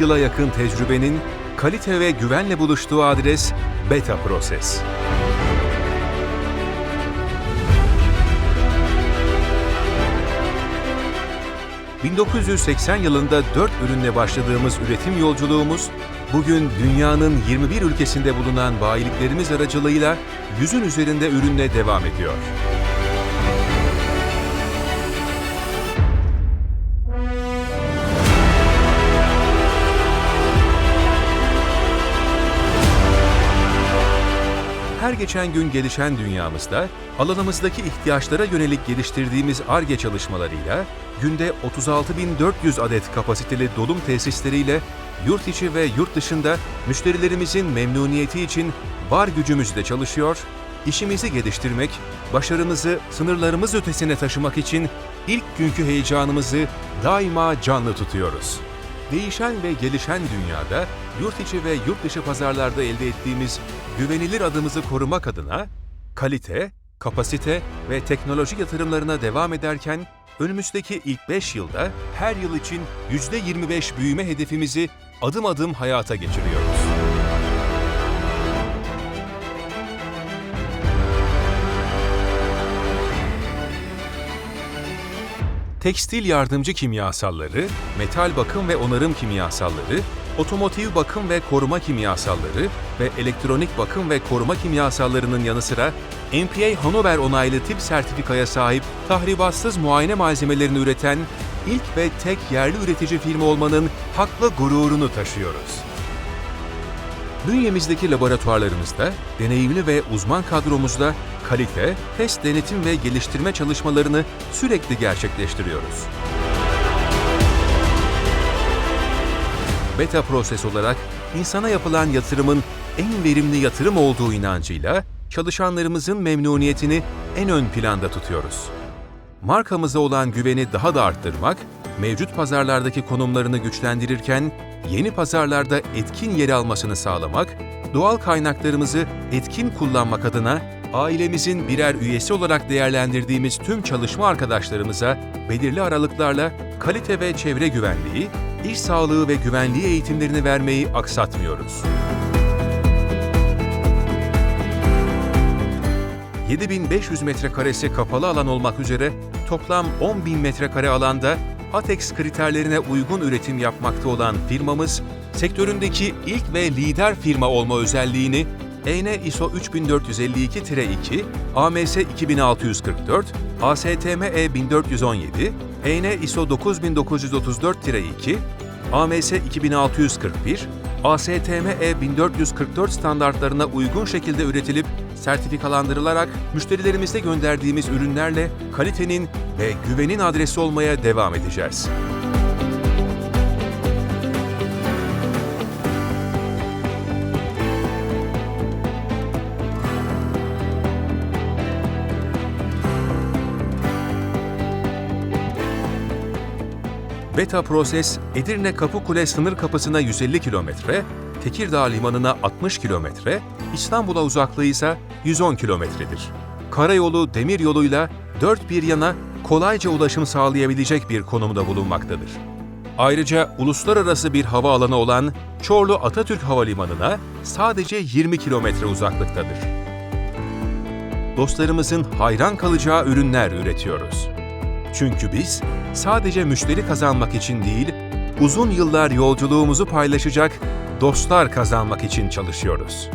yıla yakın tecrübenin kalite ve güvenle buluştuğu adres Beta Proses. ...1980 yılında 4 ürünle başladığımız üretim yolculuğumuz... ...bugün dünyanın 21 ülkesinde bulunan bayiliklerimiz aracılığıyla... ...yüzün üzerinde ürünle devam ediyor. Geçen gün gelişen dünyamızda alanımızdaki ihtiyaçlara yönelik geliştirdiğimiz ARGE çalışmalarıyla günde 36.400 adet kapasiteli dolum tesisleriyle yurt içi ve yurt dışında müşterilerimizin memnuniyeti için var gücümüzle çalışıyor, işimizi geliştirmek, başarımızı sınırlarımız ötesine taşımak için ilk günkü heyecanımızı daima canlı tutuyoruz. Değişen ve gelişen dünyada yurt içi ve yurt dışı pazarlarda elde ettiğimiz güvenilir adımızı korumak adına kalite, kapasite ve teknoloji yatırımlarına devam ederken önümüzdeki ilk 5 yılda her yıl için %25 büyüme hedefimizi adım adım hayata geçiriyoruz. Tekstil yardımcı kimyasalları, metal bakım ve onarım kimyasalları, otomotiv bakım ve koruma kimyasalları ve elektronik bakım ve koruma kimyasallarının yanı sıra NPA Hanover onaylı tip sertifikaya sahip tahribatsız muayene malzemelerini üreten ilk ve tek yerli üretici firma olmanın haklı gururunu taşıyoruz. Bünyemizdeki laboratuvarlarımızda, deneyimli ve uzman kadromuzda kalite, test denetim ve geliştirme çalışmalarını sürekli gerçekleştiriyoruz. Beta Proses olarak insana yapılan yatırımın en verimli yatırım olduğu inancıyla çalışanlarımızın memnuniyetini en ön planda tutuyoruz. Markamıza olan güveni daha da arttırmak, mevcut pazarlardaki konumlarını güçlendirirken yeni pazarlarda etkin yer almasını sağlamak, doğal kaynaklarımızı etkin kullanmak adına ailemizin birer üyesi olarak değerlendirdiğimiz tüm çalışma arkadaşlarımıza belirli aralıklarla kalite ve çevre güvenliği, iş sağlığı ve güvenliği eğitimlerini vermeyi aksatmıyoruz. 7500 metrekaresi kapalı alan olmak üzere toplam 10.000 metrekare alanda ATEX kriterlerine uygun üretim yapmakta olan firmamız, sektöründeki ilk ve lider firma olma özelliğini EN ISO 3452-2, AMS 2644, ASTM E 1417, EN ISO 9934-2, AMS 2641, ASTM E 1444 standartlarına uygun şekilde üretilip sertifikalandırılarak müşterilerimize gönderdiğimiz ürünlerle kalitenin ve güvenin adresi olmaya devam edeceğiz. Beta Proses, Edirne Kapıkule sınır kapısına 150 kilometre, Tekirdağ Limanı'na 60 kilometre, İstanbul'a uzaklığı ise 110 kilometredir. Karayolu, demir yoluyla dört bir yana kolayca ulaşım sağlayabilecek bir konumda bulunmaktadır. Ayrıca uluslararası bir havaalanı olan Çorlu Atatürk Havalimanı'na sadece 20 kilometre uzaklıktadır. Dostlarımızın hayran kalacağı ürünler üretiyoruz. Çünkü biz sadece müşteri kazanmak için değil, uzun yıllar yolculuğumuzu paylaşacak dostlar kazanmak için çalışıyoruz.